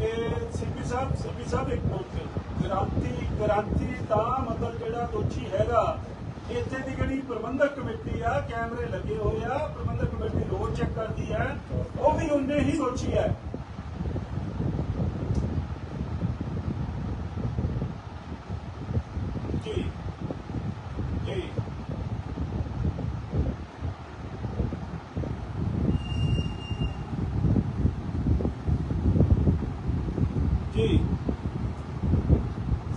ਇਹ ਸੀਪੀ ਸਾਹਿਬ ਸੀਪੀ ਸਾਹਿਬ ਇੱਕ ਮਿੰਟ ਗ੍ਰਾਂਤੀ ਗ੍ਰਾਂਤੀ ਦਾ ਮਤਲਬ ਜਿਹੜਾ ਦੋਸ਼ੀ ਹੈਗਾ, ਇੱਥੇ ਦੀ ਜਿਹੜੀ ਪ੍ਰਬੰਧਕ ਕਮੇਟੀ ਆ, ਕੈਮਰੇ ਲੱਗੇ ਹੋਏ ਆ, ਪ੍ਰਬੰਧਕ ਕਮੇਟੀ ਰੋਜ਼ ਚੈੱਕ ਕਰਦੀ ਹੈ। ਉਹ ਵੀ ਉਨੇ ਹੀ ਦੋਸ਼ੀ ਹੈ ਜੀ ਜੀ ਜੀ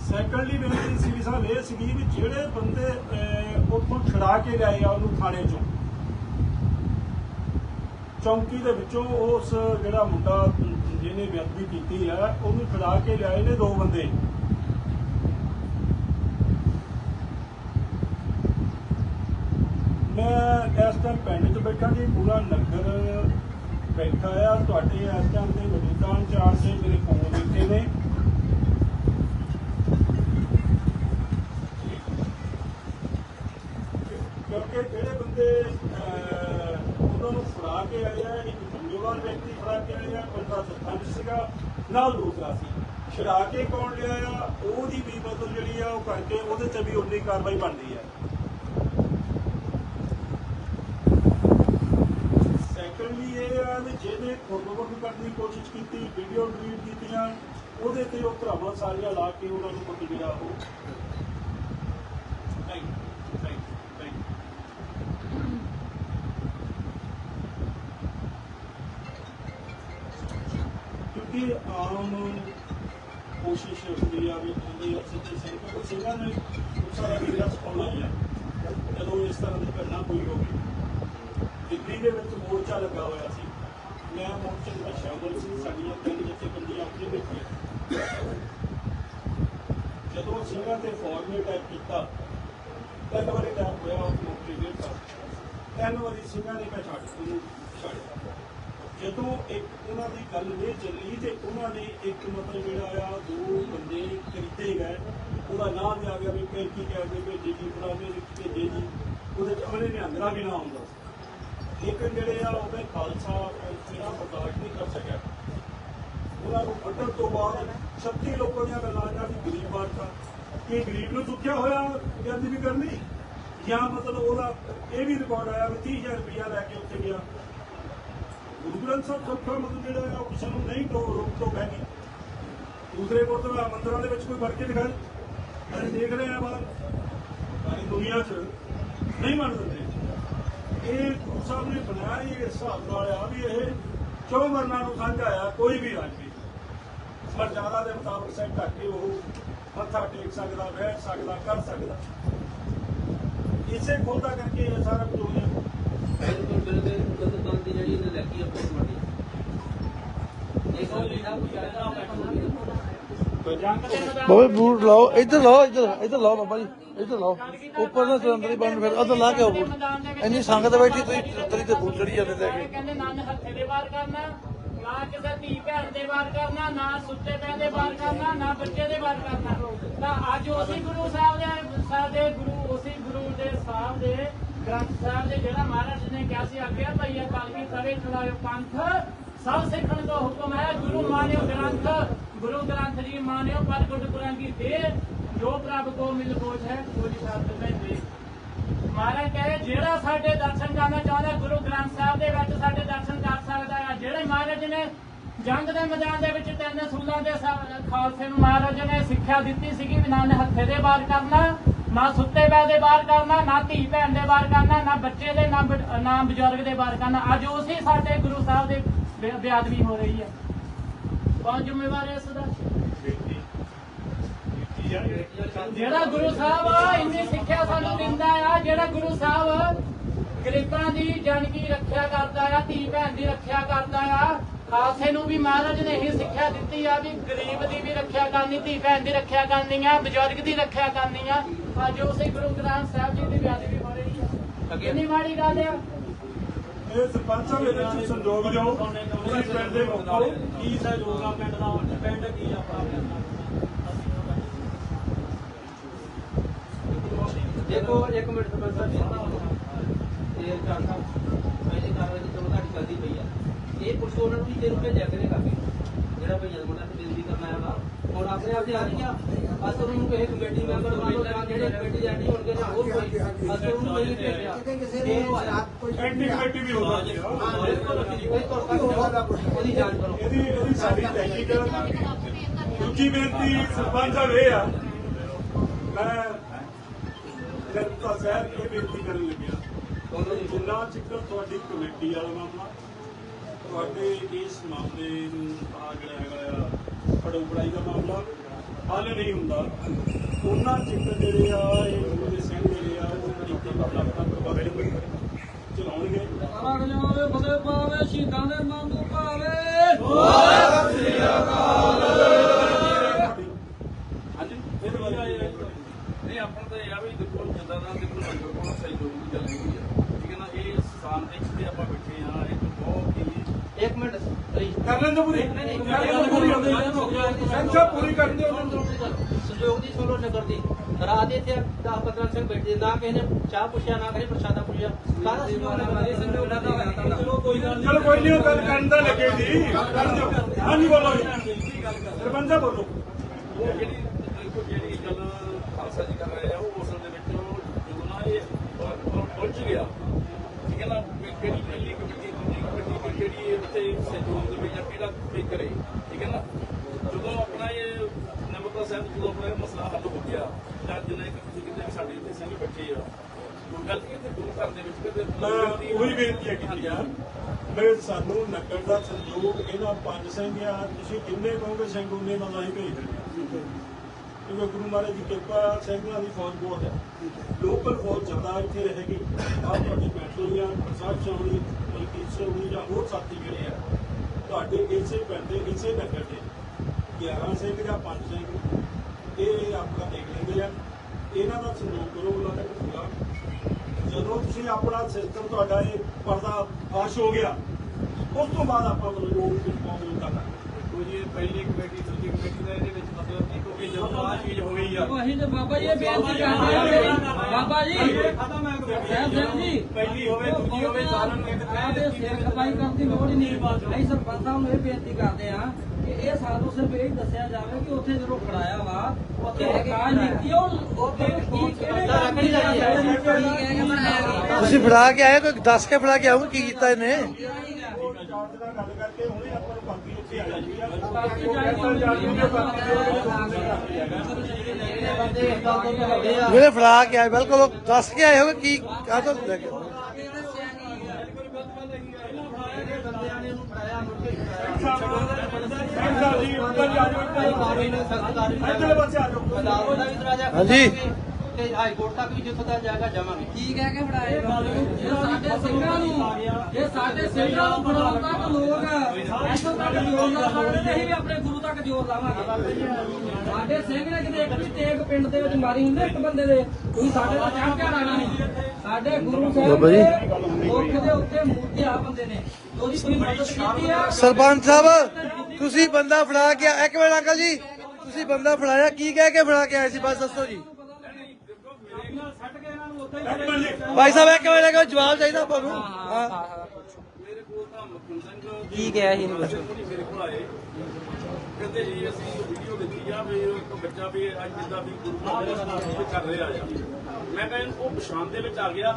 ਸੈਕੰਡਲੀ ਬੇਨਤੀ ਸੀ ਵੀ ਸਾਹਿਬ ਇਹ ਸੀਗੀ ਵੀ ਜਿਹੜੇ ਬੰਦੇ ਅਹ, ਉੱਥੋਂ ਛੁਡਾ ਕੇ ਲਿਆਏ ਆ ਉਹਨੂੰ ਥਾਣੇ ਚੋਂ ਚੌਂਕੀ ਦੇ ਵਿੱਚੋਂ ਉਸ ਜਿਹੜਾ ਮੁੰਡਾ, ਜਿਹਨੇ ਬੇਅਦਬੀ ਕੀਤੀ ਹੈ ਉਹਨੂੰ ਫੜਾ ਕੇ ਲਿਆਏ ਨੇ ਦੋ ਬੰਦੇ। ਮੈਂ ਇਸ ਟਾਈਮ ਪਿੰਡ 'ਚ ਬੈਠਾ ਜੀ, ਪੂਰਾ ਨਗਰ ਬੈਠਾ ਆ। ਤੁਹਾਡੇ ਇਸ ਟਾਈਮ ਦੇ ਮੌਜੂਦਾ ਇੰਚਾਰਜ ਦੇ ਮੇਰੇ ਫੋਨ ਇੱਥੇ ਨੇ ਕਿਉਂਕਿ ਜਿਹੜੇ ਬੰਦੇ ਅਹ, ਉਹਨਾਂ ਨੂੰ ਫੜਾ ਕੇ ਆਏ ਆ ਇੱਕ ਵਿਅਕਤੀ ਫੜਾ ਕੇ ਆਏ ਬੰਦਾ ਸਰਪੰਚ ਸੀਗਾ, ਨਾਲ ਦੂਸਰਾ ਸੀ। ਛੜਾ ਕੇ ਕੌਣ ਲਿਆ ਆ, ਉਹਦੀ ਵੀ ਮਤਲਬ ਜਿਹੜੀ ਆ, ਉਹ ਕਰਕੇ ਉਹਦੇ ਤੇ ਵੀ ਉਨੀ ਕਾਰਵਾਈ ਬਣਦੀ ਹੈ ਸੈਕੰਡਲੀ ਇਹ ਆ ਵੀ ਜਿਹਨੇ ਫੋਟੋਗ੍ਰਾਫੀ ਕਰਨ ਦੀ ਕੋਸ਼ਿਸ਼ ਕੀਤੀ ਵੀਡੀਓ ਡਿਲੀਟ ਕੀਤੀਆਂ, ਉਹਦੇ ਤੇ ਉਹ ਭਰਾਵਾਂ ਸਾਰੀਆਂ ਲਾ ਕੇ ਉਹਨਾਂ ਨੂੰ ਮਤਲਬ ਜਿਹੜਾ ਉਹ ਥੈਂਕ ਥੈਂਕ ਥੈਂਕ ਕਿਉਂਕਿ ਆਮ ਕੋਸ਼ਿਸ਼ ਹੁੰਦੀ ਆ ਵੀ ਉਹਦੇ ਸਿੱਧੇ ਸਿੰਘ ਸਿੰਘਾਂ ਨੇ ਸਾਰਾ ਵੀਰਾ ਸਪਾਉਣਾ ਹੀ ਆ ਜਦੋਂ ਇਸ ਤਰ੍ਹਾਂ ਦੀ ਘਟਨਾ ਕੋਈ ਹੋਵੇ ਦਿੱਲੀ ਦੇ ਵਿੱਚ ਮੋਰਚਾ ਲੱਗਾ ਹੋਇਆ ਸੀ ਮੈਂ ਮੋਰਚੇ ਦੇ ਵਿੱਚ ਸ਼ਾਮਲ ਸੀ ਸਾਡੀਆਂ ਤਿੰਨ ਜਥੇਬੰਦੀਆਂ ਉੱਥੇ ਬੈਠੀਆਂ। ਜਦੋਂ ਸਿੰਘਾਂ ਤੇ ਫੌਜ ਨੇ ਅਟੈਕ ਕੀਤਾ, ਤਿੰਨ ਵਾਰੀ ਅਟੈਕ ਹੋਇਆ ਉਸ ਮੌਕੇ ਦੇ ਤਿੰਨ ਵਾਰੀ ਸਿੰਘਾਂ ਨੇ ਮੈਂ ਛੱਡ ਉਹਨੂੰ ਛੱਡਿਆ ਜਦੋਂ ਇੱਕ ਉਹਨਾਂ ਦੀ ਗੱਲ ਨਹੀਂ ਚੱਲੀ ਤੇ ਉਹਨਾਂ ਨੇ ਇੱਕ ਮਤਲਬ ਜਿਹੜਾ ਆ, ਦੋ ਬੰਦੇ ਖਰੀਦੇ ਗਏ। ਉਹਦਾ ਨਾਮ ਵੀ ਆ ਗਿਆ ਵੀ ਫਿਰ ਕੀ ਕਹਿੰਦੇ ਵੀ ਜੀ ਜੀ ਬਣਾਵੇ ਭੇਜੇ ਜੀ, ਉਹਦੇ ਚ ਅਮਰੇ ਨਿਹੰਗਰਾ ਵੀ ਨਾ ਆਉਂਦਾ ਲੇਕਿਨ ਜਿਹੜੇ ਆ ਉਹਦੇ ਖਾਲਸਾ, ਜਿਹੜਾ ਬਰਦਾਸ਼ਤ ਨਹੀਂ ਕਰ ਸਕਿਆ। ਉਹਨਾਂ ਨੂੰ ਕੱਢਣ ਤੋਂ ਬਾਅਦ 36 ਲੋਕਾਂ ਦੀਆਂ ਗੱਲਾਂ ਆ ਵੀ ਗਰੀਬ ਬਾਦਸ਼ਾਹ ਕਿ ਗਰੀਬ ਨੂੰ ਚੁੱਕਿਆ ਹੋਇਆ ਕਹਿੰਦੀ ਵੀ ਕਰਨੀ ਜਾਂ ਮਤਲਬ ਉਹਦਾ ਇਹ ਵੀ ਰਿਕਾਰਡ ਆਇਆ ਵੀ 30000 ਰੁਪਇਆ ਲੈ ਕੇ ਉੱਥੇ ਗਿਆ। ਗੁਰੂ ਗ੍ਰੰਥ ਸਾਹਿਬ ਸੌਖਾ ਮਤਲਬ ਜਿਹੜਾ ਹੈ, ਉਹ ਕਿਸੇ ਨੂੰ ਨਹੀਂ ਤੋਂ ਰੋਕ ਤੋਂ ਹੈਗੀ ਦੂਸਰੇ ਗੁਰਦੁਆਰਾ ਮੰਦਰਾਂ ਦੇ ਵਿੱਚ ਕੋਈ ਵੜ ਕੇ ਦਿਖਾਏ ਅਸੀਂ ਦੇਖ ਰਹੇ ਆ ਬਾਹਰ ਸਾਰੀ ਦੁਨੀਆ 'ਚ ਨਹੀਂ ਮੰਨ ਦਿੰਦੇ ਇਹ ਗੁਰੂ ਸਾਹਿਬ ਨੇ ਬਣਾਇਆ ਹੀ ਇਸ ਹਿਸਾਬ ਨਾਲ ਆ ਵੀ ਇਹ ਚੌ ਵਰਨਾਂ ਨੂੰ ਸਾਂਝਾ ਆ, ਕੋਈ ਵੀ ਰਾਜੀ ਮਰਜ਼ਾਦਾ ਦੇ ਮੁਤਾਬਕ ਸੈੱਟ ਕਰਕੇ ਉਹ ਮੱਥਾ ਟੇਕ ਸਕਦਾ ਬੈਠ ਸਕਦਾ ਕਰ ਸਕਦਾ। ਇਸੇ ਖੋਦਾ ਕਰਕੇ ਇਹ ਸਾਰਾ ਕੁਝ ਹੋਇਆ ਬਿਲਕੁਲ ਬਿਲਕੁਲ ਕਦੋਂ ਦੀ ਜਿਹੜੀ ਇਹਨੇ ਲੱਗੀ ਆ ਪੋਸਟਮਾਰਟਮ ਦੇਖੋ ਜਿਹੜਾ ਕੋਈ ਕਹਿੰਦਾ ਬੈਠੋ ਬਾਬੇ ਬੂਟ ਲਾਓ ਇੱਧਰ ਲਾਓ ਇੱਧਰ ਇੱਧਰ ਲਾਓ ਬਾਬਾ ਜੀ ਇੱਧਰ ਲਾਓ। ਉੱਪਰ ਨਾ ਸਿਲੰਡਰ ਹੀ ਬੰਦ ਫਿਰ ਉੱਧਰ ਲਾ ਕੇ ਆਓ ਬੂਟ। ਇੰਨੀ ਸੰਗਤ ਬੈਠੀ ਤੁਸੀਂ ਤਰੀ ਤੇ ਬੂਟ ਚੜੀ ਜਾਂਦੇ ਲੈ ਕੇ ਕਹਿੰਦੇ ਨਾ ਹੱਥੇ ਦੇ ਵਾਰ ਕਰਨਾ। ਨਾ ਕਿਸੇ ਧੀ ਭੈਣ ਦੇ ਵਾਰ ਕਰਨਾ, ਨਾ ਸੁੱਤੇ ਪੈ ਦੇ ਵਾਰ ਕਰਨਾ, ਨਾ ਬੱਚੇ ਦੇ ਵਾਰ ਕਰਨਾ। ਤਾਂ ਅੱਜ ਉਸੇ ਗੁਰੂ ਸਾਹਿਬ ਦੇ ਸਾਡੇ ਗੁਰੂ, ਉਸੇ ਗੁਰੂ ਦੇ ਸਾਹਿਬ ਦੇ ਗ੍ਰੰਥ ਸਾਹਿਬ ਦੇ ਜਿਹੜਾ ਮਹਾਰਾਜ ਨੇ ਕਿਹਾ ਸੀ ਆਗਿਆ ਭਾਈ ਕਲਗੀ ਕਰੇ ਚਲਾਇਓ ਪੰਥ, ਸਭ ਸਿੱਖਣ ਦਾ ਹੁਕਮ ਹੈ, ਗੁਰੂ ਮਾਨਿਓ ਗ੍ਰੰਥ, ਗੁਰੂ ਗ੍ਰੰਥ ਜੀ ਮਾਨਿਓ ਪਰ ਗੁਰ ਗੁਰਾਂ ਕੀ ਦੇ, ਜੋ ਪ੍ਰਭ ਕੋ ਮਿਲ ਬੋਝ ਹੈ ਕੋਈ ਸ਼ਬਦ ਮੈਂ ਦੇ ਮਹਾਰਾਜ ਕਹਿੰਦੇ ਜਿਹੜਾ ਸਾਡੇ ਦਰਸ਼ਨ ਕਰਨਾ ਚਾਹੁੰਦਾ, ਗੁਰੂ ਗ੍ਰੰਥ ਸਾਹਿਬ ਦੇ ਵਿੱਚ ਸਾਡੇ ਦਰਸ਼ਨ ਕਰ ਸਕਦਾ ਹੈ। ਜਿਹੜੇ ਮਹਾਰਾਜ ਨੇ ਜੰਗ ਦੇ ਮੈਦਾਨ ਦੇ ਵਿੱਚ ਤਿੰਨ ਸੂਲਾਂ ਦੇ ਖਾਲਸੇ ਨੂੰ ਮਹਾਰਾਜ ਨੇ ਸਿੱਖਿਆ ਦਿੱਤੀ ਸੀਗੀ, ਵੀ ਨਾ ਹੱਥੇ ਦੇ ਵਾਰ ਕਰਨਾ, ਨਾ ਸੁੱਤੇ ਪੈ ਦੇ ਵਾਰ ਕਰਨਾ, ਨਾ ਧੀ ਭੈਣ ਦੇ ਵਾਰ ਕਰਨਾ, ਨਾ ਬੱਚੇ ਦੇ, ਨਾ ਨਾ ਬਜ਼ੁਰਗ ਦੇ ਵਾਰ ਕਰਨਾ। ਅੱਜ ਉਸੇ ਸਾਡੇ ਗੁਰੂ ਸਾਹਿਬ ਦੇ ਬੇਅਦਬੀ ਹੋ ਰਹੀ ਹੈ। ਕੌਣ ਜ਼ਿੰਮੇਵਾਰ ਹੈ ਇਸ ਦਾ। ਜਿਹੜਾ ਗੁਰੂ ਸਾਹਿਬ ਇੰਨੀ ਸਿੱਖਿਆ ਸਾਨੂੰ ਦਿੰਦਾ ਆ ਜਿਹੜਾ ਗੁਰੂ ਸਾਹਿਬ ਗਰੀਬਾਂ ਦੀ ਜਨ ਕੀ ਰੱਖਿਆ ਕਰਦਾ ਆ ਧੀ ਭੈਣ ਦੀ ਰੱਖਿਆ ਕਰਦਾ ਆ ਖਾਲਸੇ ਨੂੰ ਵੀ ਮਹਾਰਾਜ ਨੇ ਇਹ ਸਿੱਖਿਆ ਦਿੱਤੀ ਆ ਵੀ ਗਰੀਬ ਦੀ ਵੀ ਰੱਖਿਆ ਕਰਨੀ ਧੀ ਭੈਣ ਦੀ ਰੱਖਿਆ ਕਰਨੀ ਆ ਬਜ਼ੁਰਗ ਦੀ ਰੱਖਿਆ ਕਰਨੀ ਆ। ਅੱਜ ਉਸੇ ਗੁਰੂ ਗ੍ਰੰਥ ਸਾਹਿਬ ਜੀ ਦੀ ਬੇਅਦਬੀ ਹੋ ਰਹੀ ਆ। ਕਿੰਨੀ ਮਾੜੀ ਗੱਲ ਆ? ਇਹ ਸਰਪੰਚ ਇਹਦੇ ਵਿੱਚ ਸੰਜੋਗ ਦਿਓ ਤੁਸੀਂ ਪਿੰਡ ਦੇ ਲੋਕੋ ਕੀ ਸਹਿਯੋਗ ਆ? ਪਿੰਡ ਦਾ ਪਿੰਡ ਕੀ ਆਪਣਾ ਦੇਖੋ ਇੱਕ ਮਿੰਟ ਸਰਪੰਚ ਸਾਹਿਬ ਇਹ ਸਾਹਿਬ ਪਹਿਲੇ ਕਾਰਵਾਈ ਦੀ ਚਲੋ ਤੁਹਾਡੀ ਚੱਲਦੀ ਪਈ ਆ ਇਹ ਪੁੱਛੋ ਉਹਨਾਂ ਨੂੰ ਵੀ ਤੈਨੂੰ ਭੇਜਿਆ ਕਰੇਗਾ ਜਿਹੜਾ ਮੇਰਾ ਭਈਆ ਮੁੰਡਾ ਤੇ ਬੇਨਤੀ ਕਰਨਾ ਹੈਗਾ ਹੁਣ ਆਪਣੇ ਆਪ ਤੇ ਆ ਨਹੀਂ ਆ ਅਸਲ ਨੂੰ ਕਿਸੇ ਕਮੇਟੀ ਮੈਂਬਰ ਲਓ ਜਾਂ ਜਿਹੜੇ ਕਮੇਟੀ ਦੇ ਐਡੀ ਹੋਣਗੇ ਜਾਂ ਹੋਰ ਕੋਈ ਅਸਲ ਨੂੰ ਨਹੀਂ ਭੇਜਿਆ ਇਹ ਹੋਇਆ ਐਂਟੀ ਕਮੇਟੀ ਵੀ ਹੋ ਸਕਦੀ ਆ ਬਿਲਕੁਲ ਕੋਈ ਤੁਹਾਡਾ ਉਹਦੀ ਜਾਂਚ ਕਰੋ ਇਹਦੀ ਇਹਦੀ ਸਾਡੀ ਟੈਕਨੀਕਲ ਦੂਜੀ ਬੇਨਤੀ ਸਰਪੰਚ ਸਾਹਿਬ ਇਹ ਆ ਮੈਂ ਜਨਤਾ ਸਾਹਿਬ ਇਹ ਬੇਨਤੀ ਕਰਨ ਲੱਗਿਆ। ਜਿੰਨਾ ਚਿਕਰ ਤੁਹਾਡੀ ਕਮੇਟੀ ਵਾਲਾ ਮਾਮਲਾ ਤੁਹਾਡੇ ਇਸ ਮਾਮਲੇ ਨੂੰ ਆ ਜਿਹੜਾ ਹੈਗਾ ਆ ਪੜੋ ਪੜਾਈ ਦਾ ਮਾਮਲਾ ਹੱਲ ਨਹੀਂ ਹੁੰਦਾ। ਉਹਨਾਂ ਚਿਕਰ ਜਿਹੜੇ ਆ ਇਹ ਗੁਰੂ ਸਿੰਘ ਜਿਹੜੇ ਆ ਉਹ ਤਰੀਕੇ ਨਾਲ ਆਪਣਾ ਪ੍ਰਭਾਵ ਚਲਾਉਣਗੇ। ਸਾਰਾ ਜਨਾਵੇ ਬਦੇ ਪਾਵੇ ਸ਼ਹੀਦਾਂ ਦੇ ਨਾਮ ਤੋਂ ਪਾਵੇ। ਹਾਂਜੀ ਫਿਰ ਵਧੀਆ ਇਹ ਨਹੀਂ ਆਪਾਂ ਤਾਂ ਇਹ ਆ ਵੀ ਦੇਖੋ ਜਿੱਦਾਂ ਦਾ ਦੇਖੋ ਲੰਗਰ ਕੋਲ ਸਹੀ ਲੋਕ ਦੀ ਗੱਲ ਨਹੀਂ ਆ ਠੀਕ ਹੈ ਨਾ ਇਹ ਸਥਾਨ ਤੇ ਜਿੱਥੇ ਆਪਾਂ ਬੈਠੇ ਆ ਇਹ ਬਹੁਤ ਕਰ ਲੈਂਦੇ ਪੂਰੀ? ਕਰ ਲੈਂਦੇ ਪੂਰੀ? ਸੰਖਿਆ ਪੂਰੀ। ਕਰਨ ਦਿਓ ਉਹਨਾਂ ਨੂੰ। ਸੰਯੋਗ ਦੀ ਸੁਣੋ ਨਗਰ ਦੀ। ਰਾਤ ਦੇ ਇੱਥੇ 10 15 ਸਿੰਘ ਬੈਠੇ ਨਾ ਕਿਸੇ ਨੇ ਚਾਹ ਪੁੱਛਿਆ ਨਾ ਕਿਸੇ ਪ੍ਰਸ਼ਾਦਾ ਪੁੱਛਿਆ। ਸਾਰਾ ਸੰਯੋਗ ਨਗਰ ਦੀ ਸੰਯੋਗ ਦਾ ਚਲੋ ਕੋਈ ਗੱਲ ਚਲੋ ਕੋਈ ਨਹੀਂ ਗੱਲ ਕਰਨ ਦਾ ਲੱਗੇ ਜੀ। ਕਰ ਦਿਓ ਹਾਂਜੀ ਬੋਲੋ ਜੀ। ਸਰਪੰਚ ਬੋਲੋ। ਉਹ ਜਿਹੜੀ ਦੇਖੋ ਜਿਹੜੀ ਗੱਲ ਖਾਲਸਾ ਜੀ ਕਰ ਰਹੇ ਆ ਉਹ ਅਸਲ ਦੇ ਵਿੱਚ ਉਹ ਜਦੋਂ ਨਾ ਇਹ ਪ- ਪ- ਪਹੁੰਚ ਗਿਆ ਠੀਕ ਹੈ ਨਾ ਵੀ ਕਿਹੜੀ ਪਹਿਲੀ ਕਮੇਟੀ ਦੂਜੀ ਕਮੇਟੀ ਕੋਈ ਕਿਹੜੀ ਇਹ ਉੱਥੇ ਸਹਿਯੋਗ ਦੇ ਵਿੱਚ ਜਾਂ ਕਿਹੜਾ ਕੋਈ ਕਰੇ ਠੀਕ ਹੈ ਨਾ ਜਦੋਂ ਆਪਣਾ ਇਹ ਨਮਤਾ ਸਾਹਿਬ ਜਦੋਂ ਆਪਣਾ ਇਹ ਮਸਲਾ ਹੱਲ ਹੋ ਗਿਆ ਜਾਂ ਜਿੰਨਾ ਇੱਕ ਤੁਸੀਂ ਕਿਤੇ ਵੀ ਸਾਡੇ ਇੱਥੇ ਸਿੰਘ ਬੈਠੇ ਆ ਉਹ ਗੱਲ ਕੀ ਤੇ ਗੁਰੂ ਘਰ ਦੇ ਵਿੱਚ ਕਿਤੇ ਮੈਂ ਉਹੀ ਬੇਨਤੀ ਹੈ ਕੀਤੀ ਆ ਮੈਂ ਸਾਨੂੰ ਨਗਰ ਦਾ ਸੰਯੋਗ ਇਹਨਾਂ ਪੰਜ ਸਿੰਘ ਆ ਤੁਸੀਂ ਜਿੰਨੇ ਕਹੋਗੇ ਸਿੰਘ ਉਹਨੇ ਨਾਲ ਅਸੀਂ ਭੇਜ ਦਿੰਦੇ। ਕਿਉਂਕਿ ਗੁਰੂ ਮਹਾਰਾਜ ਦੀ ਕਿਰਪਾ ਸਿੰਘਾਂ ਦੀ ਫੌਜ ਬਹੁਤ ਹੈ। ਲੋਕਲ ਫੌਜ ਜ਼ਿਆਦਾ ਇੱਥੇ ਰਹੇਗੀ। ਆਹ ਤੁਹਾਡੇ ਪੈਟਰੋਲੀਆਂ ਪ੍ਰਸਾਦ ਚੌਣੀ ਬਲਕੀ ਚੌਣੀ ਜਾਂ ਹੋਰ ਸਾਥੀ ਜਿਹੜੇ ਆ, ਤੁਹਾਡੇ ਇਸੇ ਪਿੰਡ ਦੇ, ਇਸੇ ਨਗਰ ਦੇ 11 ਸਿੰਘ ਜਾਂ 5 ਸਿੰਘ, ਇਹ ਆਪਣਾ ਦੇਖ ਲੈਂਦੇ ਆ। ਇਹਨਾਂ ਦਾ ਸੰਯੋਗ ਕਰੋ, ਉਹਨਾਂ ਤੱਕ ਜਦੋਂ ਤੁਸੀਂ ਆਪਣਾ ਸਿਸਟਮ ਤੁਹਾਡਾ ਇਹ ਪਰਦਾ ਫਾਸ਼ ਹੋ ਗਿਆ ਉਸ ਤੋਂ ਬਾਅਦ ਆਪਾਂ ਮਤਲਬ ਜੋ ਕੁਝ ਪਾਉਂਦੇ ਕਰਨਾ ਕੋਈ ਜੀ ਪਹਿਲੀ ਕਮੇਟੀ ਦੂਜੀ ਕਮੇਟੀ ਦਾ ਇਹਦੇ ਵਿੱਚ ਮਤਲਬ ਨਹੀਂ ਕਿਉਂਕਿ ਜਦੋਂ ਆਹ ਚੀਜ਼ ਹੋ ਗਈ ਆ। ਅਸੀਂ ਤੇ ਬਾਬਾ ਜੀ ਇਹ ਬੇਨਤੀ ਕਰਦੇ ਆ ਬਾਬਾ ਜੀ ਸਾਹਿਬ ਸਿੰਘ ਜੀ ਪਹਿਲੀ ਹੋਵੇ ਦੂਜੀ ਹੋਵੇ ਸਾਰਿਆਂ ਨੂੰ ਇੱਕ ਸਿਰ ਖਪਾਈ ਕਰਨ ਦੀ ਲੋੜ ਹੀ ਨਹੀਂ। ਅਸੀਂ ਸਰਪੰਚ ਸਾਹਿਬ ਨੂੰ ਇਹ ਬੇਨਤੀ ਕਰਦੇ ਆ ਕਿ ਇਹ ਸਾਨੂੰ ਸਿਰਫ ਇਹ ਦੱਸਿਆ ਜਾਵੇ ਕਿ ਉੱਥੇ ਜਦੋਂ ਖੜਾਇਆ ਵਾ ਉੱਥੇ ਕਾਜ ਨੀਤੀ ਉਹ ਉੱਥੇ ਕੀ ਕਿਹੜੇ ਰੱਖਣੀ ਚਾਹੀਦੀ ਤੁਸੀਂ ਫੜਾ ਕੇ ਆਏ ਕੋਈ ਦੱਸ ਕੇ ਫੜਾ ਕੇ ਆਉਂਗੇ ਕੀ ਕੀਤਾ ਇਹਨੇ? ਗੱਲ ਕਰਕੇ ਹੁਣੇ ਆਪਾਂ ਨੂੰ ਬਾਕੀ ਉੱਥੇ ਆ ਜਾਂਦੀ ਆ ਬਾਕੀ ਆ ਜਿਹੜੇ ਫੜਾ ਕੇ ਆਏ ਬਿਲਕੁਲ ਦੱਸ ਕੇ ਆਏ ਹੋਗੇ ਕੀ ਕਾਹ ਤੋਂ ਲੈ ਕੇ ਬੰਦਿਆਂ ਨੇ ਉਹਨੂੰ ਫੜਾਇਆ ਮੁੜ ਕੇ ਛੁਡਾਇਆ ਸਿੰਘ ਸਾਹਿਬ ਜੀ ਉੱਧਰ ਜਾ ਜਾਓ ਇੱਧਰਲੇ ਪਾਸੇ ਆ ਜਾਓ ਅਦਾਲਤ ਦਾ ਵੀ ਦਰਵਾਜ਼ਾ ਹਾਂਜੀ। ਤੇ ਹਾਈ ਕੋਰਟ ਤੱਕ ਵੀ ਜਿੱਥੋਂ ਤੱਕ ਜਾਏਗਾ ਜਾਵਾਂਗੇ। ਕੀ ਕਹਿ ਕੇ ਫੜਾਏ ਇਹ ਸਾਡੇ ਸਿੰਘਾਂ ਨੂੰ ਇਹ ਸਾਡੇ ਸਿੰਘਾਂ ਨੂੰ ਫੜਾਉਣ ਤੱਕ ਲੋਕ ਇੱਥੋਂ ਤੱਕ ਜੋਰ ਲਾ ਸਕਦੇ ਤੇ ਅਸੀਂ ਵੀ ਆਪਣੇ ਗੁਰੂ ਤੱਕ ਜੋਰ ਲਾਵਾਂਗੇ। ਸਾਡੇ ਸਿੰਘ ਨੇ ਕਿਤੇ ਇੱਕ ਵੀ ਤੇਗ ਪਿੰਡ ਦੇ ਵਿੱਚ ਮਾਰੀ ਹੁੰਦੇ ਇੱਕ ਬੰਦੇ ਦੇ। ਤੁਸੀਂ ਸਾਡੇ ਦਾ ਚਾਹ ਝਾੜਾ ਨਹੀਂ। ਸਾਡੇ ਗੁਰੂ ਸਾਹਿਬ ਬਾਬਾ ਜੀ। ਦੇ ਮੁੱਖ ਦੇ ਉੱਤੇ ਮੂਰਤੀ ਆ ਬੰਦੇ ਨੇ। ਉਹਦੀ ਕੋਈ ਮਦਦ ਕੀਤੀ ਆ? ਸਰਪੰਚ ਸਾਹਿਬ। ਤੁਸੀਂ ਬੰਦਾ ਫੜਾ ਕੇ ਇੱਕ ਮਿੰਟ ਅੰਕਲ ਜੀ। ਤੁਸੀਂ ਬੰਦਾ ਫੜਾਇਆ ਕੀ ਕਹਿ ਕੇ ਫੜਾ ਕੇ ਆਏ ਸੀ? ਬਸ ਦੱਸੋ ਜੀ। ਭਾਈ ਸਾਹਿਬ ਇੱਕ ਮਿੰਟ ਇੱਕ ਜਵਾਬ ਚਾਹੀਦਾ ਆਪਾਂ ਨੂੰ। ਹਾਂ। ਮੇਰੇ ਕੋਲ ਤਾਂ ਮੁਖਨ ਸਿੰਘ ਕੀ ਕਿਹਾ ਸੀ ਇਹਨੂੰ? ਮੇਰੇ ਕੋਲ ਆਏ। ਕਹਿੰਦੇ ਜੀ ਅਸੀਂ ਵੀਡੀਓ ਦੇਖੀ ਆ ਵੀ ਇੱਕ ਬੱਚਾ ਵੀ ਅੱਜ ਜਿੱਦਾਂ ਵੀ ਗੁਰੂ ਨਾਨਕ ਦੇਵ ਜੀ ਕਰ ਰਿਹਾ ਆ। ਮੈਂ ਕਿਹਾ ਇਹਨੂੰ ਉਹ ਪਛਾਣ ਦੇ ਵਿੱਚ ਆ ਗਿਆ।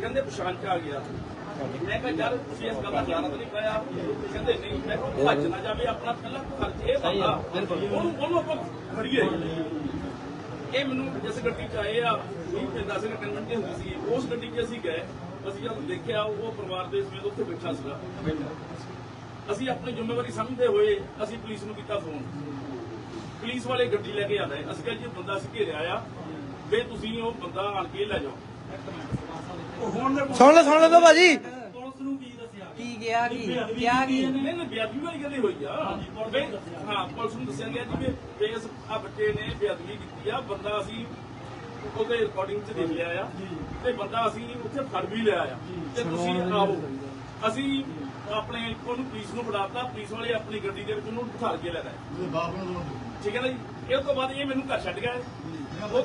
ਕਹਿੰਦੇ ਪਛਾਣ ਚ ਆ ਗਿਆ। ਮੈਂ ਕਿਹਾ ਯਾਰ ਤੁਸੀਂ ਇਸ ਗੱਲ ਦਾ ਖਿਆਲ ਤਾਂ ਨਹੀਂ ਪਾਇਆ। ਕਹਿੰਦੇ ਨਹੀਂ ਮੈਂ ਕਿਹਾ ਉਹ ਭੱਜ ਨਾ ਜਾਵੇ ਆਪਣਾ ਪਹਿਲਾਂ ਖਰਚ ਇਹ ਸਹੀ ਆ, ਬੰਦਾ। ਬਿਲਕੁਲ। ਉਹਨੂੰ ਉਹਨੂੰ ਆਪਾਂ ਫੜੀਏ। ਇਹ ਮੈਨੂੰ ਜਿਸ ਗੱਡੀ ਚ ਆਏ ਆ 20 ਤੇ 10 ਕੰਟੈਂਟ ਹੁੰਦੀ ਸੀ ਉਸ ਗੱਡੀ 'ਚ ਅਸੀਂ ਗਏ। ਅਸੀਂ ਜਦੋਂ ਦੇਖਿਆ ਉਹ ਪਰਿਵਾਰ ਦੇ ਸਮੇਤ ਉੱਥੇ ਬੈਠਾ ਸੀਗਾ। ਅਸੀਂ ਆਪਣੀ ਜ਼ਿੰਮੇਵਾਰੀ ਸਮਝਦੇ ਹੋਏ ਅਸੀਂ ਪੁਲਿਸ ਨੂੰ ਕੀਤਾ ਫੋਨ। ਪੁਲਿਸ ਵਾਲੇ ਗੱਡੀ ਲੈ ਕੇ ਆਏ ਅਸੀਂ ਕਿਹਾ ਜੀ ਬੰਦਾ ਅਸੀਂ ਘੇਰਿਆ ਆ ਵੇ ਤੁਸੀਂ ਉਹ ਬੰਦਾ ਆਣ ਕੇ ਲੈ ਜਾਓ। ਸੁਣ ਲੈ ਸੁਣ ਲੈ ਤਾਂ ਭਾਜੀ। ਪੁਲਿਸ ਨੂੰ ਕੀ ਦੱਸਿਆ? ਕੀ ਗਿਆ ਕੀ? ਕਿਹਾ ਕੀ ਨਹੀਂ ਨਹੀਂ ਬੇਅਦਬੀ ਵਾਲੀ ਗੱਲ ਹੀ ਹੋਈ ਆ। ਹਾਂ ਪੁਲਿਸ ਨੂੰ ਦੱਸਿਆ ਗਿਆ ਜੀ ਵੀ ਇਸ ਆ ਬੱਚੇ ਨੇ ਬੇਅਦਬੀ ਕੀਤੀ ਆ। ਬੰਦਾ ਅਸੀਂ ਉਹਦੇ ਰਿਕਾਰਡਿੰਗ 'ਚ ਦੇਖ ਲਿਆ ਆ। ਤੇ ਬੰਦਾ ਅਸੀਂ ਉੱਥੇ ਫੜ ਵੀ ਲਿਆ ਆ। ਤੇ ਤੁਸੀਂ ਆਓ। ਅਸੀਂ ਆਪਣੇ ਉਹਨੂੰ ਪੁਲਿਸ ਨੂੰ ਫੜਾਤਾ। ਪੁਲਿਸ ਵਾਲੇ ਆਪਣੀ ਗੱਡੀ ਦੇ ਵਿੱਚ ਉਹਨੂੰ ਬਿਠਾ ਕੇ ਲੈ ਗਏ। ਠੀਕ ਹੈ ਨਾ ਜੀ? ਇਹ ਤੋਂ ਬਾਅਦ ਇਹ ਮੈਨੂੰ ਘਰ ਛੱਡ ਗਿਆ। ਉਹ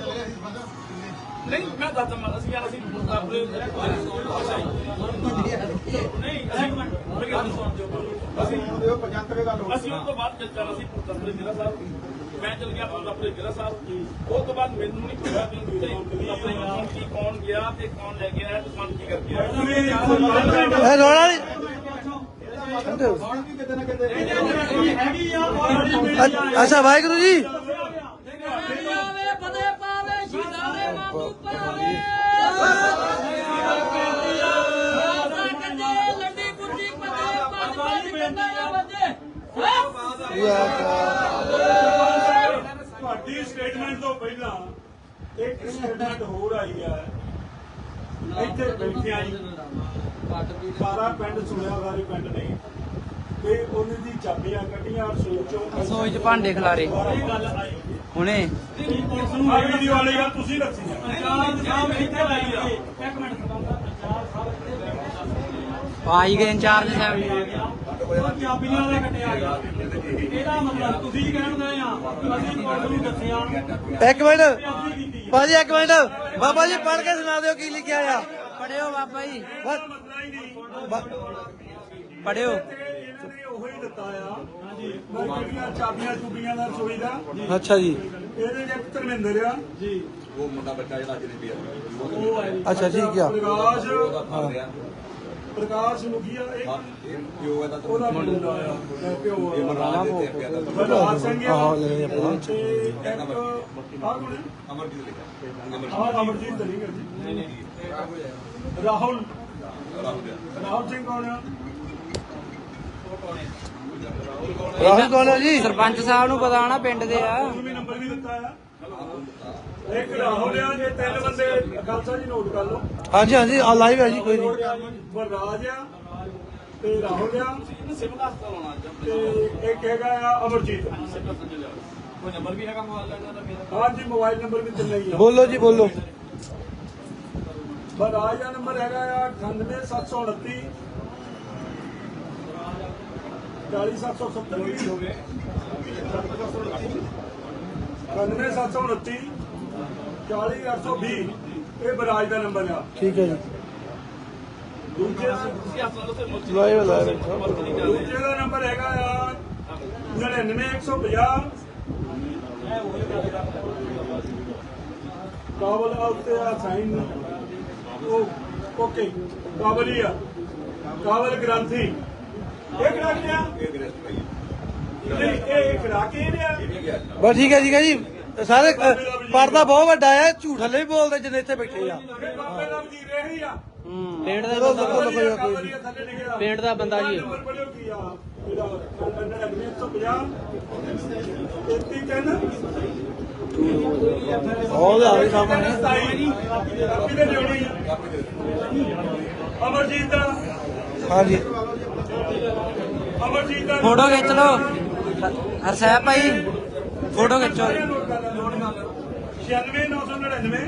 ਨਹੀਂ ਮੈਂ ਦੱਸਦਾ ਮੈਂ ਅਸੀਂ ਯਾਰ ਅਸੀਂ ਆਪਣੇ ਨਹੀਂ ਅਸੀਂ ਮੇਰੀ ਗੱਲ ਸੁਣ ਜੋ। ਅਸੀਂ ਅਸੀਂ ਉਸ ਤੋਂ ਬਾਅਦ ਚੱਲ ਚੱਲ ਅਸੀਂ ਪੁੱਤਰ ਜ਼ਿਲ੍ਹਾ ਸਾਹਿਬ। ਮੈਂ ਚਲ ਗਿਆ ਆਪਣੇ ਜ਼ਿਲ੍ਹਾ ਸਾਹਿਬ। ਉਸ ਤੋਂ ਬਾਅਦ ਮੈਨੂੰ ਨਹੀਂ ਪਤਾ ਕਿ ਉੱਥੇ ਆਪਣੇ ਕੌਣ ਕੀ ਕੌਣ ਗਿਆ ਤੇ ਕੌਣ ਲੈ ਗਿਆ ਤੇ ਕੌਣ ਕੀ ਕਰ ਗਿਆ ਇਹ ਰੋਣਾ ਨਹੀਂ ਅੱਛਾ- ਅੱਛਾ ਵਾਹਿਗੁਰੂ ਜੀ। ਤੁਹਾਡੀ ਸਟੇਟਮੈਂਟ ਤੋਂ ਪਹਿਲਾਂ ਇੱਕ ਸਟੇਟਮੈਂਟ ਹੋਰ ਆਈ ਹੈ। ਇੱਥੇ ਬੈਠਿਆਂ ਹੀ ਸਾਰਾ ਪਿੰਡ ਸੁਣਿਆ ਸਾਰੇ ਪਿੰਡ ਨੇ। ਤੇ ਉਹਨੇ ਦੀ ਚਾਬੀਆਂ ਕੱਢੀਆਂ ਰਸੋਈ ਚੋਂ ਰਸੋਈ 'ਚ ਭਾਂਡੇ ਖਿਲਾਰੇ। ਹੁਣੇ। ਆ ਵੀਡੀਓ ਵਾਲੀ ਗੱਲ ਤੁਸੀਂ ਹੈ ਪਾਈ ਗਏ ਇੰਚਾਰਜ ਸਾਹਿਬ। ਚਾਬੀਆਂ ਵਾਲੇ ਕੱਟਿਆ ਗਿਆ ਇਹਦਾ ਮਤਲਬ ਤੁਸੀਂ ਕਹਿਣ ਗਏ ਆ ਅਸੀਂ ਪੁਲਿਸ ਨੂੰ ਦੱਸਿਆ ਇੱਕ ਮਿੰਟ। ਭਾਜੀ ਇੱਕ ਮਿੰਟ। ਬਾਬਾ ਜੀ ਪੜ੍ਹ ਕੇ ਸੁਣਾ ਦਿਓ ਕੀ ਲਿਖਿਆ ਆ। ਪੜਿਓ ਬਾਬਾ ਜੀ। ਪੜਿਓ ਤੇ ਇਹਨਾਂ ਨੇ ਉਹੀ ਦਿੱਤਾ ਆ। ਹਾਂਜੀ। ਮੈਂ ਜਿਹੜੀਆਂ ਚਾਬੀਆਂ ਚੁਬੀਆਂ ਦਾ ਰਸੋਈ ਦਾ। ਅੱਛਾ ਜੀ। ਇਹਦੇ ਇੱਕ ਧਰਮਿੰਦਰ ਆ। ਉਹ ਮੁੰਡਾ ਬੱਚਾ ਜਿਹੜਾ ਅੱਜ ਨੇ ਪਿਆ। ਅੱਛਾ ਠੀਕ ਆ? ਪ੍ਰਕਾਸ਼। ਪ੍ਰਕਾਸ਼ ਮੁਖੀਆ ਇਹ ਪਿਓ ਤਾਂ ਉਹਦਾ ਮੁੰਡਾ ਆ ਇਹ ਪਿਓ ਇਹ ਆ ਮਨਰਾਜ ਦੇ ਤੇ ਪਿਆ ਤਾਂ ਬਲਰਾਜ ਸਿੰਘ ਆ। ਆਹੋ, ਲੈ ਲਈ ਆਪਾਂ। ਤੇ ਇੱਕ ਆਹ ਕੌਣ? ਅਮਰਜੀਤ ਲਿਖਿਆ ਆਹ ਅਮਰਜੀਤ ਤਾਂ ਨਹੀਂ ਕਰਦੀ। ਰਾਹੁਲ। ਰਾਹੁਲ ਦਾ ਰਾਹੁਲ ਸਿੰਘ ਕੌਣ ਆ? ਰਾਹੁਲ ਕੌਣ ਹੈ ਜੀ? ਸਰਪੰਚ ਸਾਹਿਬ ਨੂੰ ਪਤਾ ਹੋਣਾ ਪਿੰਡ ਦੇ ਆ। ਨੰਬਰ ਵੀ ਦਿੱਤਾ ਆ। ਇੱਕ ਰਾਹੁਲ ਆ ਇਹ ਤਿੰਨ ਬੰਦੇ ਖਾਲਸਾ ਜੀ ਨੋਟ ਕਰ ਲਓ। ਹਾਂਜੀ ਹਾਂਜੀ ਆ ਲਾਈਵ ਹੈ ਜੀ ਕੋਈ ਨਹੀਂ। ਬਲਰਾਜ ਆ ਤੇ ਰਾਹੁਲ ਆ ਹਸਪਤਾਲ ਆਉਣਾ ਜਦ ਤੇ ਇੱਕ ਹੈਗਾ ਆ ਅਮਰਜੀਤ। ਕੋਈ ਨੰਬਰ ਵੀ ਹੈਗਾ ਮੋਬਾਈਲ ਲੈਣਾ ਤਾਂ ਮੇਰਾ ਹਾਂਜੀ ਮੋਬਾਈਲ ਨੰਬਰ ਵੀ ਤਿੰਨੇ ਹੀ ਆ। ਬੋਲੋ ਜੀ ਬੋਲੋ। ਬਲਰਾਜ ਦਾ ਨੰਬਰ ਹੈਗਾ ਆ 98729 40770 ਹੋ ਗਏ 98729 40820 ਇਹ ਬਰਾਜ ਦਾ ਨੰਬਰ ਆ। ਠੀਕ ਹੈ ਜੀ। ਦੂਜੇ ਦਾ ਦੂਜੇ ਨੰਬਰ ਹੈਗਾ ਆ 99150 ਕਾਬਲ ਆ ਉੱਤੇ ਆ ਸਾਈਨ। ਉਹ ਓਕੇ ਕਾਬਲ ਹੀ ਆ। ਕਾਬਲ ਗ੍ਰੰਥੀ। ਇਹ ਕਿਹੜਾ ਗਿਆ ਇਹ ਗ੍ਰੈਸਟ ਭਾਈ ਇਹ ਕਿਹੜਾ ਕੇ ਇਹ ਵੀ ਗਿਆ ਬਸ ਠੀਕ ਹੈ ਠੀਕ ਹੈ ਜੀ। ਸਾਰੇ ਪਰਦਾ ਬਹੁਤ ਵੱਡਾ ਆ ਝੂਠ ਹਲੇ ਵੀ ਬੋਲਦੇ ਜਿੰਨੇ ਇੱਥੇ ਬੈਠੇ ਆ। ਬਾਬੇ ਦਾ ਵਜ਼ੀਰ ਇਹ ਹੀ ਆ ਪਿੰਡ ਦਾ ਬੰਦਾ ਪਿੰਡ ਦਾ ਬੰਦਾ ਜੀ ਇਹ। ਨੰਬਰ ਪੜਿਓ ਕੀ ਆ। ਇਹਦਾ 99150 33 ਕਹਿੰਦਾ ਉਹ ਲਿਆ ਵੀ ਸਾਹਮਣੇ। ਕਾਪੀ ਤੇ ਲਿਆਉਣੀ ਆ ਅਮਰਜੀਤ ਦਾ। ਹਾਂਜੀ। ਅਮਰਜੀਤ ਦਾ। ਫੋਟੋ ਖਿੱਚ ਲਓ। ਹਰਸੈਬ ਭਾਈ ਫੋਟੋ ਖਿੱਚੋ। 96999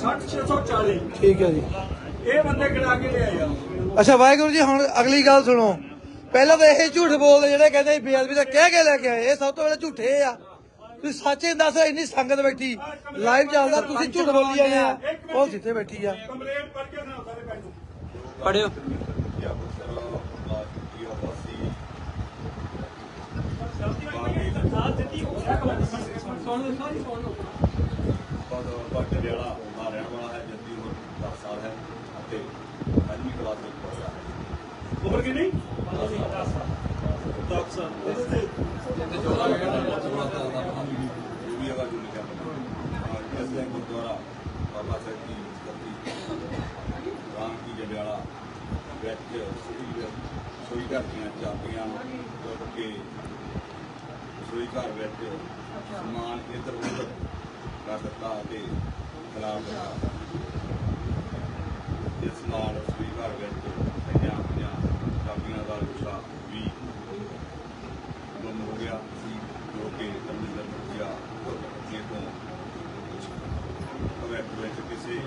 60640 ਠੀਕ ਹੈ ਜੀ। ਇਹ ਬੰਦੇ ਕਿਹੜਾ ਕੇ ਲਿਆਏ ਆ? ਅੱਛਾ ਵਾਹਿਗੁਰੂ ਜੀ ਹੁਣ ਅਗਲੀ ਗੱਲ ਸੁਣੋ। ਪਹਿਲਾਂ ਤਾਂ ਇਹ ਝੂਠ ਬੋਲਦੇ ਜਿਹੜੇ ਕਹਿੰਦੇ ਬੇਅਦਬੀ ਦਾ ਕਹਿ ਕੇ ਲੈ ਕੇ ਆਏ ਇਹ ਸਭ ਤੋਂ ਪਹਿਲਾਂ ਝੂਠੇ ਆ। ਤੁਸੀਂ ਸੱਚ ਦੱਸ ਇੰਨੀ ਸੰਗਤ ਬੈਠੀ। ਲਾਈਵ ਚੱਲਦਾ ਤੁਸੀਂ ਝੂਠ ਬੋਲੀ ਜਾਂਦੇ ਆ। ਉਹ ਜਿੱਥੇ ਬੈਠੀ ਆ। ਕੰਪਲੇਂਟ ਪੜ ਕੇ ਸੁਣਾਓ ਸਾਰੇ ਪਿੰਡ ਨੂੰ ਪੜਿਓ ਕੀ ਵਾਸੀ ਬਾਦ ਬਾਦ ਜਿਹੜਾ ਆ ਰਹਿਣ ਵਾਲਾ ਹੈ ਜੱਦੀ ਉਮਰ 10 ਸਾਲ ਹੈ ਅਤੇ ਪੰਜਵੀਂ ਕਲਾਸ ਵਿੱਚ ਪੜ੍ਹਦਾ ਹੈ। ਉਮਰ ਕਿੰਨੀ? 10 ਸਾਲ। ਇਹਦੇ ਤੇ ਜੋ ਵੀ ਹੈਗਾ ਜੋ ਲਿਖਿਆ ਹੋਇਆ। ਇਸ ਲਈ ਗੁਰਦੁਆਰਾ ਬਾਬਾ ਸਾਹਿਬ ਦੀ ਮੁਸਤਫੀ ਰਾਮ ਕੀ ਜੜਿਆਲਾ ਵਿੱਚ ਸੋਈ ਸੋਈ ਘਰ ਦੀਆਂ ਚਾਬੀਆਂ ਟੁੱਟ ਕੇ ਸੋਈ ਘਰ ਵਿੱਚ ਸਮਾਨ ਇੱਧਰ ਉੱਧਰ ਕਰ ਦਿੱਤਾ ਅਤੇ ਖਿਲਾਫ ਦਿੱਤਾ। ਇਸ ਨਾਲ ਸੋਈ ਘਰ ਵਿੱਚ ਪਈਆਂ ਹੋਈਆਂ ਚਾਬੀਆਂ ਦਾ ਗੁੱਸਾ ਵੀ ਗੁੰਮ ਹੋ ਗਿਆ। ਸੀ ਜੋ ਕਿ ਤਰਮਿੰਦਰ ਮੁਖੀਆ ਬੱਚੇ ਤੋਂ ਭਵਿੱਖ ਵਿੱਚ ਕਿਸੇ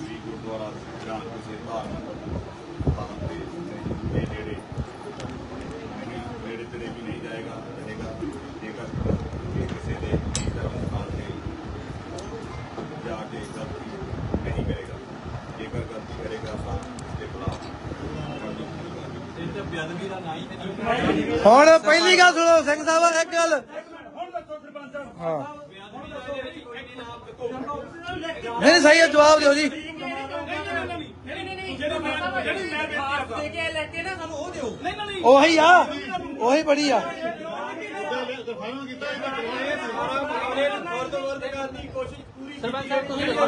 ਵੀ ਗੁਰਦੁਆਰਾ ਜਾਂ ਕਿਸੇ ਧਾਰਮਿਕ ਸਥਾਨ ਤੇ ਦੇ ਨੇੜੇ ਨਹੀਂ ਨੇੜੇ ਤੇੜੇ ਵੀ ਨਹੀਂ ਜਾਏਗਾ ਰਹੇਗਾ ਜੇਕਰ ਇਹ ਕਿਸੇ ਦੇ ਧਰਮ ਸਥਾਨ ਤੇ ਹੁਣ ਪਹਿਲੀ ਗੱਲ ਸੁਣੋ ਸਿੰਘ ਸਾਹਿਬ ਇੱਕ ਗੱਲ। ਹੁਣ ਦੱਸੋ ਸਰਪੰਚ ਸਾਹਿਬ ਹਾਂ। ਨਹੀਂ ਨਹੀਂ, ਸਹੀ ਹੈ ਜਵਾਬ ਦਿਓ ਜੀ। ਜਿਹੜੀ ਮੈਂ ਜਿਹੜੀ ਮੈਂ ਬੇਨਤੀ ਦੇ ਕੇ ਲੈ ਕੇ ਨਾ ਸਾਨੂੰ ਉਹ ਦਿਓ। ਨਹੀਂ ਨਹੀਂ। ਉਹੀ ਆ। ਉਹੀ ਬੜੀ ਆ ਸਰਪੰਚ ਸਾਹਿਬ ਤੁਸੀਂ ਦੱਸੋ।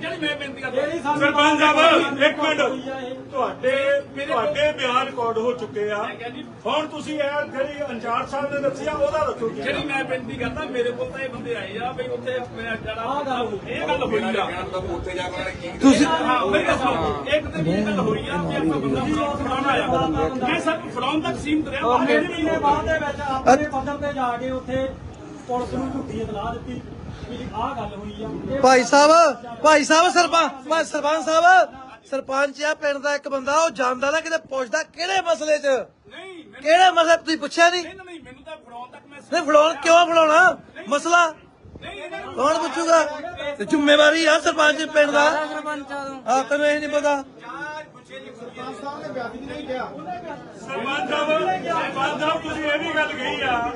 ਜਿਹੜੀ ਮੈਂ ਬੇਨਤੀ ਕਰਦਾ। ਸਰਪੰਚ ਸਾਹਿਬ ਇੱਕ ਮਿੰਟ। ਤੁਹਾਡੇ ਤੁਹਾਡੇ ਬਿਆਨ ਰਿਕਾਰਡ ਹੋ ਚੁੱਕੇ ਆ। ਹੁਣ ਤੁਸੀਂ ਇਹ ਜਿਹੜੀ ਅੰਜਾਰ ਸਾਹਿਬ ਨੇ ਦੱਸਿਆ ਉਹਦਾ ਦੱਸੋ। ਜਿਹੜੀ ਮੈਂ ਬੇਨਤੀ ਕਰਦਾ ਮੇਰੇ ਕੋਲ ਤਾਂ ਇਹ ਬੰਦੇ ਆਏ ਆ ਬਈ ਉੱਥੇ ਮੈਂ ਜਿਹੜਾ ਇਹ ਗੱਲ ਹੋਈ ਆ। ਉੱਥੇ ਜਾ ਕੇ ਕੀ ਤੁਸੀਂ ਗੱਲ ਸੁਣੋ ਇੱਕ ਦਿਨ ਇਹ ਗੱਲ ਹੋਈ ਆ ਕਿ ਆਪਾਂ ਬੰਦਾ ਫੜਾਉਣ ਆਇਆ। ਮੈਂ ਸਭ ਫੜਾਉਣ ਤੱਕ ਸੀਮਤ ਰਿਹਾ ਬਾਅਦ ਦੇ ਵਿੱਚ ਆਪਣੇ ਪੱਧਰ ਤੇ ਜਾ ਕੇ ਉੱਥੇ ਪੁਲਿਸ ਨੂੰ ਝੂਠੀ ਇਤਲਾਹ ਦਿੱਤੀ ਵੀ ਆਹ ਗੱਲ ਹੋਈ ਆ ਇਹ ਭਾਈ ਸਾਹਿਬ ਭਾਈ ਸਾਹਿਬ ਸਰਪੰਚ ਸਰਪੰਚ ਸਾਹਿਬ ਸਰਪੰਚ ਆ ਪਿੰਡ ਦਾ ਇੱਕ ਬੰਦਾ ਉਹ ਜਾਂਦਾ ਨਾ ਕਿਤੇ ਪੁੱਛਦਾ ਕਿਹੜੇ ਮਸਲੇ 'ਚ? ਨਹੀਂ ਮੈਨੂੰ ਕਿਹੜੇ ਮਸਲੇ ਤੁਸੀਂ ਪੁੱਛਿਆ ਨਹੀਂ? ਨਹੀਂ ਨਹੀਂ ਮੈਨੂੰ ਤਾਂ ਫੜਾਉਣ ਤੱਕ ਮੈਂ ਨਹੀਂ ਫੜਾਉਣ ਕਿਉਂ ਫੜਾਉਣਾ? ਮਸਲਾ? ਨਹੀਂ ਇਹਨਾਂ ਨੂੰ ਕੌਣ ਪੁੱਛੂਗਾ? ਤੇ ਜ਼ਿੰਮੇਵਾਰੀ ਆ ਸਰਪੰਚ ਪਿੰਡ ਦਾ? ਆ ਤੈਨੂੰ ਇਹ ਨਹੀਂ ਪਤਾ। ਸਰਪੰਚ ਸਾਹਿਬ ਸਰਪੰਚ ਸਾਹਿਬ ਤੁਸੀਂ ਇਹ ਵੀ ਗੱਲ ਕਹੀ ਆ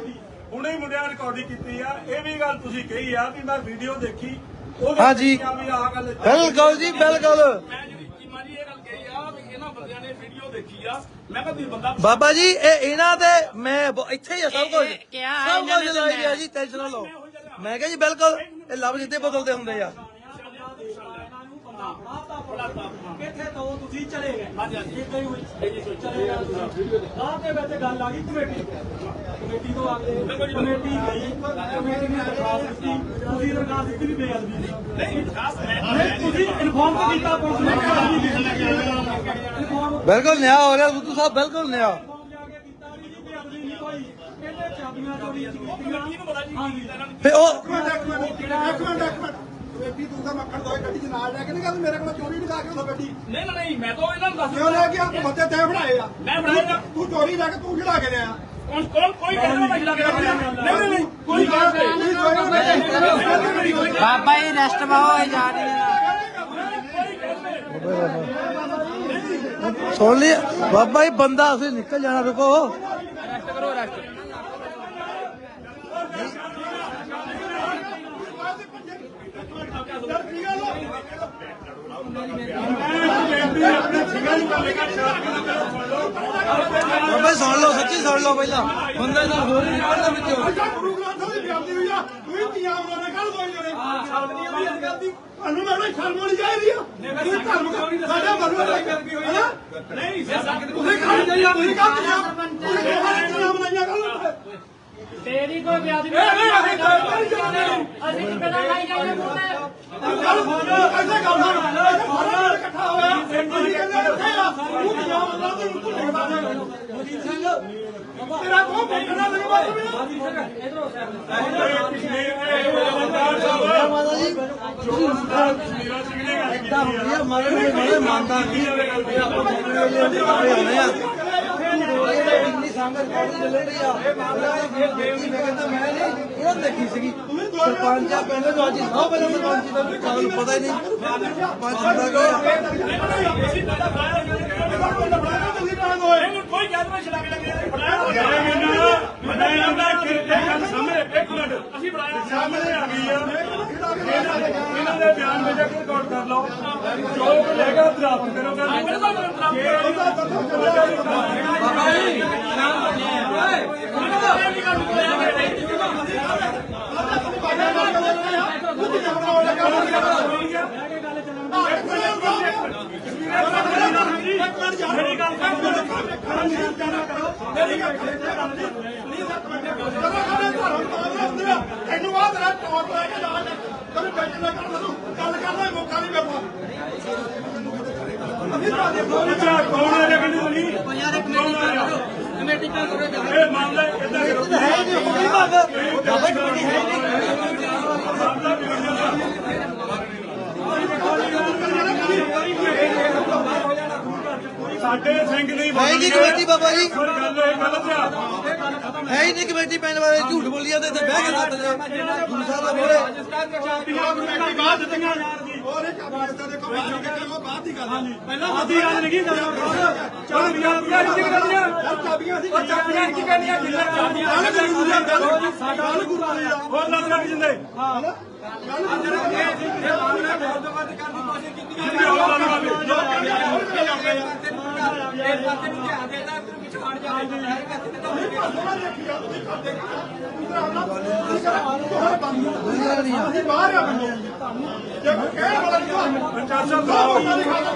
ਹੁਣੇ ਹੀ ਮੁੰਡਿਆਂ ਰਿਕਾਰਡਿੰਗ ਕੀਤੀ ਆ। ਇਹ ਵੀ ਗੱਲ ਤੁਸੀਂ ਕਹੀ ਆ ਵੀ ਮੈਂ ਵੀਡੀਓ ਦੇਖੀ ਉਹਦੇ ਹਾਂਜੀ। ਵਿੱਚ ਆ ਵੀ ਆਹ ਗੱਲ ਬਿਲਕੁਲ ਜੀ ਬਿਲਕੁਲ। ਮੈਂ ਜਿਹੜੀ ਚੀਮਾ ਜੀ ਇਹ ਗੱਲ ਕਹੀ ਆ ਵੀ ਇਹਨਾਂ ਬੰਦਿਆਂ ਨੇ ਵੀਡੀਓ ਦੇਖੀ ਆ। ਮੈਂ ਕਿਹਾ ਤੁਸੀਂ ਬੰਦਾ ਬਾਬਾ ਜੀ ਇਹ ਇਹਨਾਂ ਦੇ ਮੈਂ ਬ- ਇੱਥੇ ਹੀ ਆ ਸਭ ਕੁਝ ਇਹ- ਇਹ ਕਿਹਾ ਸਭ ਇਹਨਾਂ ਕੁਝ ਨੇ ਲਾਈ ਆ ਜੀ ਟੈਨਸ਼ਨ ਨਾ ਲਓ। ਮੈਂ ਕਿਹਾ ਜੀ ਬਿਲਕੁਲ। ਇਹ ਲਫ਼ਜ਼ ਜਿੱਦੇ ਬਦਲਦੇ ਹੁੰਦੇ ਆ। ਇਹਨਾਂ ਨੂੰ ਬੰਦਾ ਫੜਾਤਾ ਕਿੱਥੇ ਤੋਂ ਤੁਸੀਂ ਚਲੇ ਗਏ? ਹਾਂਜੀ ਹਾਂਜੀ। ਇੱਦਾਂ ਹੀ ਹੋਈ। ਚਲੇ ਗਏ ਤੁਸੀਂ। ਬਾਅਦ ਦੇ ਵਿੱਚ ਗੱਲ ਆ ਗਈ ਕਮੇਟੀ ਕਮੇਟੀ ਤੋਂ ਅਗਲੇ ਕਮੇਟੀ ਗਈ। ਕਮੇਟੀ ਨੇ ਦਰਖਾਸਤ ਦਿੱਤੀ। ਤੁਸੀਂ ਦਰਖਾਸਤ ਦਿੱਤੀ ਵੀ ਬੇਅਦਬੀ ਦੀ ਨਹੀਂ ਨਹੀਂ ਤੁਸੀਂ ਇਨਫੋਰਮ ਤਾਂ ਕੀਤਾ ਪੁਲਿਸ ਨੂੰ ਦੀ ਬਿਲਕੁਲ ਨਿਆਂ ਹੋ ਰਿਹਾ ਬੁੱਧੂ ਸਾਹਿਬ ਬਿਲਕੁਲ ਨਿਆਂ। ਇੱਕ ਮਿੰਟ ਇੱਕ ਮਿੰਟ। ਬੇਬੀ ਤੂੰ ਤਾਂ ਮੱਖਣ ਦੋਏ ਗੱਡੀ ਚ ਨਾਲ ਲੈ ਕੇ ਨਹੀਂ ਗਿਆ ਤੂੰ ਮੇਰੇ ਕੋਲ ਚੋਰੀ ਨਹੀਂ ਕੇ ਉਦੋਂ ਗੱਡੀ ਨਹੀਂ ਨਹੀਂ, ਨਹੀਂ ਮੈਂ ਤਾਂ ਇਹਨਾਂ ਨੂੰ ਦੱਸ ਕਿਉਂ ਲੈ ਗਿਆ ਬੰਦੇ ਤੈਂ ਫੜਾਏ ਆ। ਮੈਂ ਬਣਾਇਆ ਤੂੰ ਚੋਰੀ ਲੈ ਕੇ ਤੂੰ ਖਿਲਾ ਕੇ ਲਿਆ? ਕੌਣ ਕੌਣ ਕੋਈ ਕਹਿੰਦਾ ਮੈਂ ਖਿਲਾ ਕੇ ਰੱਖਿਆ ਨਹੀਂ ਨਹੀਂ ਨਹੀਂ ਕੋਈ ਤੂੰ ਗੱਲ ਚੋਰੀ ਲੈ ਕੇ ਬਾਬਾ ਜੀ ਰੈਸਟ ਪਾਓ ਇਹ ਜਾ ਰਹੀ? ਹੈ ਸੁਣ ਲਈ। ਬਾਬਾ ਜੀ ਬੰਦਾ ਅਸੀਂ ਨਿਕਲ ਜਾਣਾ ਰੁਕੋ। ਬਾਬਾ ਸੁਣ ਲਓ ਸੱਚੀ ਸੁਣ ਲਓ ਪਹਿਲਾਂ। ਬੰਦਾ ਨਾਲ ਹੋਰ ਨਹੀਂ ਨਿਕਲਦਾ ਵਿੱਚੋਂ ਗੁਰੂ ਗ੍ਰੰਥ ਸਾਹਿਬ ਦੀ ਬੇਅਦਬੀ ਹੋਈ ਆ। ਤੂੰ ਹੀ ਤੀਆਂ ਬਣਾ ਕੱਲ ਦੋਈ ਜਣੇ ਹਾਂ ਸ਼ਰਮ ਨਹੀਂ ਆਉਂਦੀ। ਇਸ ਗੱਲ ਦੀ ਤੁਹਾਨੂੰ ਮੈਨੂੰ ਸ਼ਰਮ ਆਉਣੀ ਚਾਹੀਦੀ ਆ। ਤੁਸੀਂ ਧਰਮ ਸਾਡਾ ਮਰਵਾ ਲੈ ਕੇ ਹੋਈ ਆ ਨਹੀਂ ਤੁਸੀਂ ਖਾਣ ਜਾਈਆ ਤੁਸੀਂ ਕੱਲ ਤੀਆਂ ਤੁਸੀਂ ਕਿਹੜਾ ਤੀਆਂ ਬਣਾਈਆਂ ਕੱਲ ਤੇਰੀ ਕੋਈ ਵਿਆਜ ਨਹੀਂ। ਅਸੀਂ ਤਾਂ ਜਾਣੇ ਅਸੀਂ ਕਿ ਪਹਿਲਾਂ ਲਾਈ ਜਾਂਦੇ ਮੂੰਹ ਤੇ। ਕੱਲ ਐਸੇ ਗੱਲ ਨਾ ਇੱਥੇ ਸਾਰਾ ਪਿੰਡ ਇਕੱਠਾ ਹੋਇਆ ਅਸੀਂ ਕਹਿੰਦੇ ਇੱਥੇ ਆ ਤੂੰ ਤੀਆਂ ਬਣਾ ਤੂੰ ਤੂੰ ਟਿਕਦਾ ਤੇਰਾ ਕੋਈ ਭੁੱਖਣਾ ਮੈਨੂੰ ਬਸ ਵੀ ਮਾਤਾ ਜੀ ਇਦਾਂ ਹੁੰਦੀ ਆ ਮਰਨ ਦੇ ਮਰੇ ਮੰਨਦਾ ਨਹੀਂ ਇਹ ਆਪਾਂ ਜਿਹੜੇ ਵੇਲੇ ਉਹਦੇ ਆਉਣੇ ਆ ਇਹ ਇੰਨੀ ਸੰਗਤ ਕੋਲ ਚੱਲ ਰਹੀ ਆ ਮੈਂ ਕਹਿੰਦਾ ਮੈਂ ਨਹੀਂ ਇਹਨਾਂ ਨੇ ਦੇਖੀ ਸੀਗੀ ਸਰਪੰਚ ਆ ਪਿੰਡ ਤੋਂ ਅੱਜ ਸਭ ਪਹਿਲਾਂ ਸਰਪੰਚ ਦਾ ਕਾਲ ਪਤਾ ਹੀ ਨਹੀਂ ਆ ਇਹਨੂੰ ਕੋਈ ਗੱਲ ਨਹੀਂ ਛਲਾ ਕੇ ਲੱਗੇ ਫੜਾਇਆ ਮੈਂ ਇਹਨਾਂ ਕਿਰਤੇ ਗੱਲ ਸਾਹਮਣੇ ਇੱਕ ਮਿੰਟ। ਅਸੀਂ ਫੜਾਇਆ ਸਾਹਮਣੇ ਆ ਗਈ ਆ। ਇਹਨਾਂ ਦੇ ਇਹਨਾਂ ਦੇ ਬਿਆਨ ਵਿੱਚ ਰਿਕਾਰਡ ਕਰ ਲਓ। ਜੋ ਵੀ ਲੈਗਾ ਦਰਾਫਟ ਕਰੋਗਾ। ਮੇਰੀ ਗੱਲ ਤੈਨੂੰ ਆ ਤੇਰਾ ਟੋਟ ਲੈ ਕੇ ਜਾ ਤੈਨੂੰ ਬੈਠ ਲੈ ਕਰ ਮੈਨੂੰ ਗੱਲ ਕਰਨਾ ਮੌਕਾ ਨਹੀਂ ਮਿਲਦਾ ਅੱਛਾ ਕੌਣ ਹੈ ਲੇਕਿਨ ਨਹੀਂ ਕਮੇਟੀ ਕਾ ਕਰੋ ਇਹ ਮਾਮਲਾ ਕਿੱਦਾਂ ਕਰੋ ਹੈ ਜੀ ਹੁਕਮ ਮੰਗ ਬਾਬਾ ਜੀ ਕਮੇਟੀ ਹੈ ਨਹੀਂ ਸਾਡੇ ਸਿੰਘ ਨਹੀਂ ਹੈ। ਜੀ ਕਮੇਟੀ ਬਾਬਾ ਜੀ। ਪਰ ਗੱਲ ਇਹ ਗਲਤ ਆ। ਹੈ ਹੀ ਨਹੀਂ ਕਮੇਟੀ ਪਿੰਡ ਵਾਲੇ ਝੂਠ ਬੋਲੀ ਜਾਂਦੇ ਤੇ ਬਹਿ ਕੇ ਦੱਸਦੇ ਗੁਰੂ ਸਾਹਿਬ ਦਾ ਮੋਹਰੇ ਕਮੇਟੀ ਬਾਅਦ ਦਿੱਤੀਆਂ ਹੋਰ ਇੱਕ ਬਾਹਰ ਦੀ ਗੱਲ ਉਹ ਬਾਅਦ ਦੀ ਗੱਲ ਹੈ ਪਹਿਲਾਂ ਆਦੀ ਗੱਲ ਨਹੀਂ ਕੀ ਕਰਨਾ ਚਾਬੀਆਂ ਚਾਬੀਆਂ ਕਰਨੀਆਂ ਚਾਬੀਆਂ ਸੀ ਚਾਬੀਆਂ ਕੀ ਕਰਨੀਆਂ ਜਿੰਨੇ ਚਾਬੀਆਂ ਗੱਲ ਕਰੀ ਗੁਰੂ ਦੀ ਗੱਲ ਸਾਡਾ ਗੱਲ ਗੁਰੂ ਵਾਲੀ ਆ ਹੋਰ ਲੱਗ ਲੱਗ ਜਿੰਦੇ ਹਾਂ ਗੱਲ ਗੁਰੂ ਵਾਲੀ ਆ ਅਸੀਂ ਬਾਹਰ ਆ ਬੰਦੇ ਜੇ ਕੋਈ ਕਹਿਣ ਵਾਲਾ ਨਹੀਂ ਚਾਚਾ ਬਾਹਰ ਨਹੀਂ ਖਾਦਾ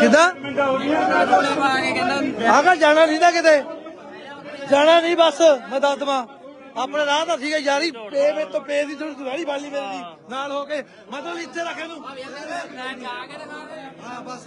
ਕਿਦਾਂ? ਆਗਾ ਜਾਣਾ ਨਹੀਂ ਤਾਂ ਕਿਤੇ? ਜਾਣਾ ਨਹੀਂ ਬਸ ਮੈਂ ਦੱਸ ਦਵਾਂ। ਆਪਣੇ ਰਾਹ ਦਾ ਸੀਗਾ ਯਾਰੀ ਪੇ ਮੇ ਤੋਂ ਪੇ ਦੀ ਥੋੜੀ ਸੁਹਾਰੀ ਬਾਲੀ ਮੇਰੇ ਨਾਲ ਹੋ ਕੇ। ਮਤਲਬ ਇੱਥੇ ਰੱਖ ਇਹਨੂੰ। ਹਾਂ ਬਸ।